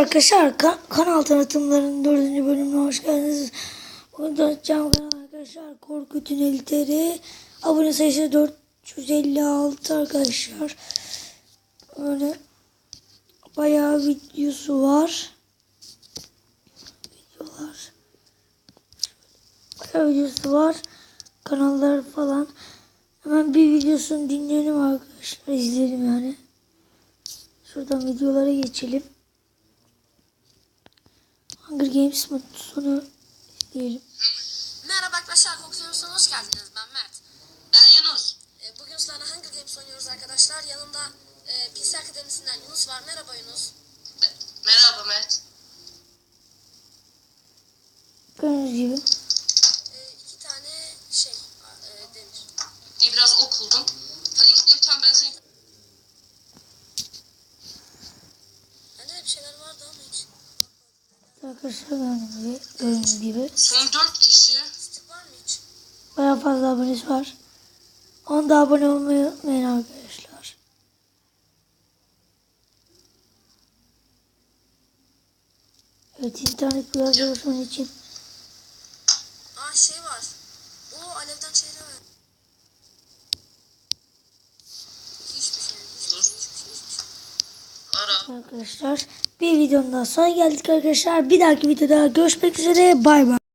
arkadaşlar. Kan kanal tanıtımlarının dördüncü bölümüne hoş geldiniz. Bugün tanıtacağım kanal arkadaşlar. Korku Tüneli. Abone sayısı 456 arkadaşlar. Böyle bayağı videosu var. Videolar. Bayağı videosu var. Kanallar falan. Hemen bir videosunu dinleyelim arkadaşlar. izleyelim yani. Şuradan videolara geçelim. Hunger Games mutlu sonu izleyelim. Merhaba arkadaşlar, Foxyos'a hoş geldiniz. Ben Mert. Ben Yunus. Ee, bugün sizlerle Hunger Games oynuyoruz arkadaşlar. Yanımda e, PC Akademisi'nden Yunus var. Merhaba Yunus. Be- Merhaba Mert. Gördüğünüz gibi. Ee, iki tane şey, e, demir. İyi biraz okuldum. Hadi gideceğim ben seni. Arkadaşlar gördüğünüz gibi. Gördüğünüz gibi. Son dört kişi. Bayağı fazla abonesi var. Onu da abone olmayı unutmayın arkadaşlar. Evet internet biraz zor onun için. Aa şey var. O alevden çeyre var. Hiçbir şey, hiçbir şey, hiçbir şey, hiçbir şey. Ara. Arkadaşlar bir videonun daha sonra geldik arkadaşlar. Bir dahaki videoda görüşmek üzere. Bay bay.